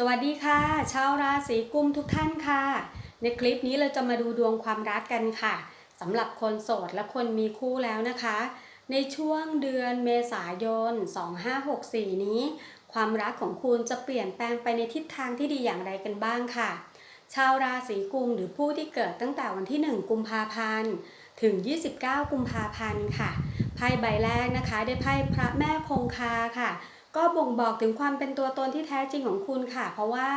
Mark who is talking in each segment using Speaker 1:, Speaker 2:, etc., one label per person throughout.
Speaker 1: สวัสดีค่ะ ชาวราศีกุมทุกท่านค่ะ ในคลิปนี้เราจะมาดูดวงความรักกันค่ะสำหรับคนโสดและคนมีคู่แล้วนะคะ ในช่วงเดือนเมษายน 2564 นี้ ความรักของคุณจะเปลี่ยนแปลงไปในทิศทางที่ดีอย่างไรกันบ้างค่ะ ชาวราศีกุมหรือผู้ที่เกิดตั้งแต่วันที่ 1 กุมภาพันธ์ถึง 29 กุมภาพันธ์ค่ะไพ่ใบแรกนะคะ ได้ไพ่พระแม่คงคาค่ะ ก็บ่งบอกถึงความเป็นตัวตนที่แท้จริงของคุณค่ะ เพราะว่า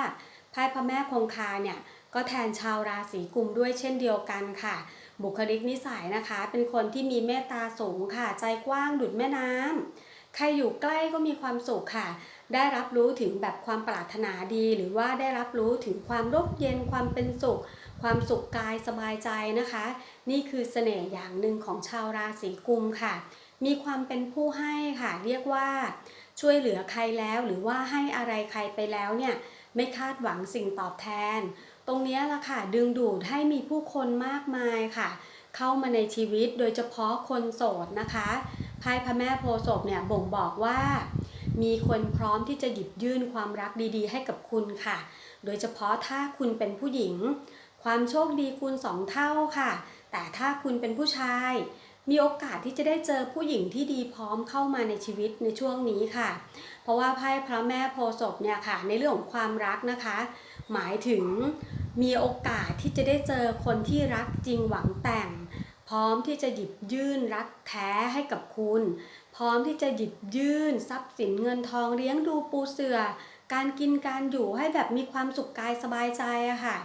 Speaker 1: ไพ่พระแม่คงคาเนี่ยก็แทนชาวราศีกุมด้วยเช่นเดียวกันค่ะ บุคลิกนิสัยนะคะ เป็นคนที่มีเมตตาสูงค่ะ ใจกว้างดุดแม่น้ำใครอยู่ใกล้ก็มีความสุขค่ะ ได้รับรู้ถึงแบบความปรารถนาดี หรือว่าได้รับรู้ถึงความร่มเย็นความเป็นสุข ความสุขกายสบายใจนะคะ นี่คือเสน่ห์อย่างหนึ่งของชาวราศีกุมค่ะ มีความเป็นผู้ให้ค่ะ เรียกว่า ช่วยเหลือใครแล้วหรือว่าให้อะไรใครไปแล้วเนี่ยไม่คาดหวังสิ่งตอบแทน ตรงนี้ละค่ะดึงดูดให้มีผู้คนมากมายค่ะ เข้ามาในชีวิตโดยเฉพาะคนโสดนะคะไพ่พระแม่โพศพเนี่ยบ่งบอกว่า มีคนพร้อมที่จะหยิบยื่นความรักดีๆ ให้กับคุณค่ะ โดยเฉพาะถ้าคุณเป็นผู้หญิง ความโชคดีคูณสองเท่าค่ะ แต่ถ้าคุณเป็นผู้ชาย มีโอกาสที่จะได้เจอผู้หญิงที่ดีพร้อมเข้ามาในชีวิตในช่วงนี้ค่ะ เพราะว่าไพ่พระแม่โพศพเนี่ยค่ะ ในเรื่องของความรักนะคะ หมายถึงมีโอกาสที่จะได้เจอคนที่รักจริงหวังแต่ง พร้อมที่จะหยิบยื่นรักแท้ให้กับคุณ พร้อมที่จะหยิบยื่นทรัพย์สินเงินทองเลี้ยงดูปูเสือ การกินการอยู่ให้แบบมีความสุขกายสบายใจอะค่ะ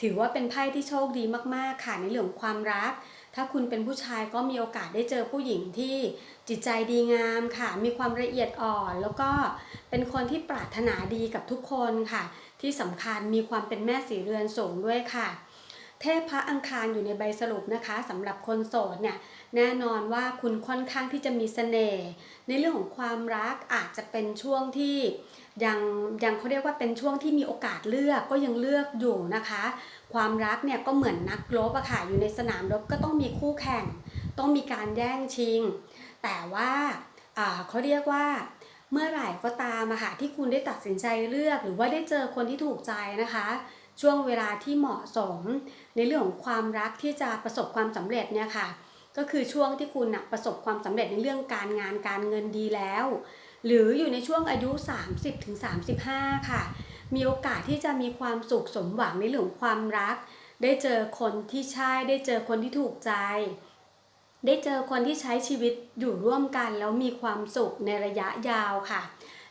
Speaker 1: ถือว่าเป็นไพ่ที่โชคดีมากๆค่ะในเรื่องความรัก ถ้าคุณเป็นผู้ชายก็มีโอกาสได้เจอผู้หญิงที่จิตใจดีงามค่ะ มีความละเอียดอ่อน แล้วก็เป็นคนที่ปรารถนาดีกับทุกคนค่ะ ที่สำคัญมีความเป็นแม่สีเรือนสูงด้วยค่ะเทพพระอังคารอยู่ในใบสรุปนะคะสำหรับคนโสดเนี่ยแน่นอนว่าคุณค่อนข้างที่จะมีเสน่ห์ในเรื่องของความรักอาจจะเป็นช่วงที่ ยังยังเขาเรียกว่าเป็นช่วงที่มีโอกาสเลือกก็ยังเลือกอยู่นะคะ ความรักเนี่ยก็เหมือนนักรบอะค่ะอยู่ในสนามรบก็ต้องมีคู่แข่ง ต้องมีการแย่งชิง แต่ว่าเขาเรียกว่าเมื่อไหร่ก็ตามอะค่ะที่คุณได้ตัดสินใจเลือกหรือว่าได้เจอคนที่ถูกใจนะคะ ช่วงเวลาที่เหมาะสม ในเรื่องของความรักที่จะประสบความสำเร็จเนี่ยค่ะ ก็คือช่วงที่คุณนะประสบความสำเร็จในเรื่องการงานการเงินดีแล้ว หรืออยู่ในช่วงอายุ 30-35 ค่ะ มีโอกาสที่จะมีความสุขสมหวังในเรื่องของความรัก ได้เจอคนที่ใช่ ได้เจอคนที่ถูกใจ ได้เจอคนที่ใช้ชีวิตอยู่ร่วมกัน แล้วมีความสุขในระยะยาวค่ะ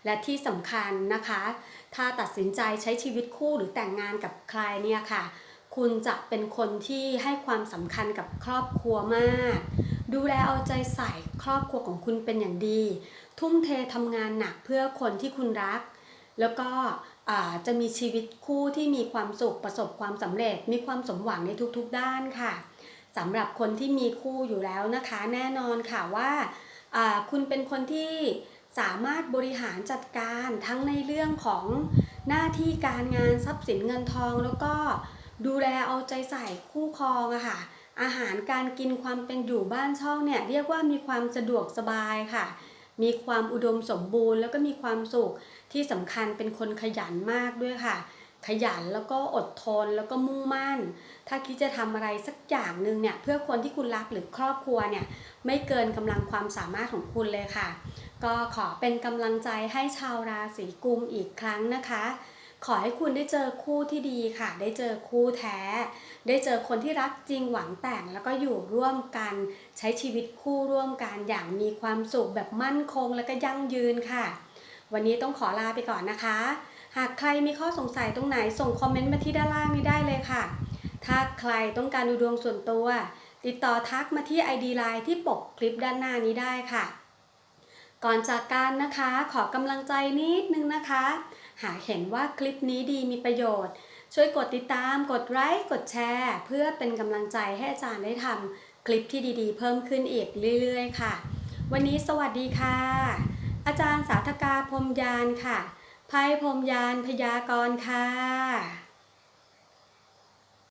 Speaker 1: และที่สำคัญนะคะ ถ้าตัดสินใจใช้ชีวิตคู่หรือแต่งงานกับใครเนี่ยค่ะ คุณจะเป็นคนที่ให้ความสำคัญกับครอบครัวมาก ดูแลเอาใจใส่ครอบครัวของคุณเป็นอย่างดี ทุ่มเททำงานหนักเพื่อคนที่คุณรัก แล้วก็จะมีชีวิตคู่ที่มีความสุขประสบความสำเร็จ มีความสมหวังในทุกๆด้านค่ะสำหรับคนที่มีคู่อยู่แล้วนะคะ แน่นอนค่ะว่าคุณเป็นคนที่สามารถบริหารจัดการทั้งในเรื่องของหน้าที่การงานทรัพย์สินเงินทองแล้วก็ ดูแลเอาใจใส่คู่ครองอะค่ะ อาหารการกินความเป็นอยู่บ้านช่องเนี่ยเรียกว่ามีความสะดวกสบายค่ะ มีความอุดมสมบูรณ์ แล้วก็มีความสุขที่สำคัญเป็นคนขยันมากด้วยค่ะ ขยันแล้วก็อดทนแล้วก็มุ่งมั่น ถ้าคิดจะทำอะไรสักอย่างหนึ่งเนี่ยเพื่อคนที่คุณรักหรือครอบครัวเนี่ยไม่เกินกำลังความสามารถของคุณเลยค่ะ ก็ขอเป็นกำลังใจให้ชาวราศีกุมอีกครั้งนะคะ ขอให้คุณได้เจอคู่ที่ดีค่ะ ได้เจอคู่แท้ ได้เจอคนที่รักจริงหวังแต่ง แล้วก็อยู่ร่วมกัน ใช้ชีวิตคู่ร่วมกันอย่างมีความสุขแบบมั่นคงและก็ยั่งยืนค่ะ วันนี้ต้องขอลาไปก่อนนะคะ หากใครมีข้อสงสัยตรงไหนส่งคอมเมนต์มาที่ด้านล่างนี้ได้เลยค่ะ ถ้าใครต้องการดูดวงส่วนตัว ติดต่อทักมาที่ ID Line ที่ปกคลิปด้านหน้านี้ได้ค่ะ ก่อนจากการนะคะ ขอกำลังใจนิดนึงนะคะ หากเห็นว่าคลิปนี้ดีมีประโยชน์ ช่วยกดติดตาม กดไลค์กดแชร์ เพื่อเป็นกำลังใจให้อาจารย์ได้ทำคลิปที่ดีๆ เพิ่มขึ้นอีกเรื่อยๆ ค่ะ วันนี้สวัสดีค่ะ อาจารย์สาธกาพรมยานค่ะไพ่พรมยานพยากรค่ะ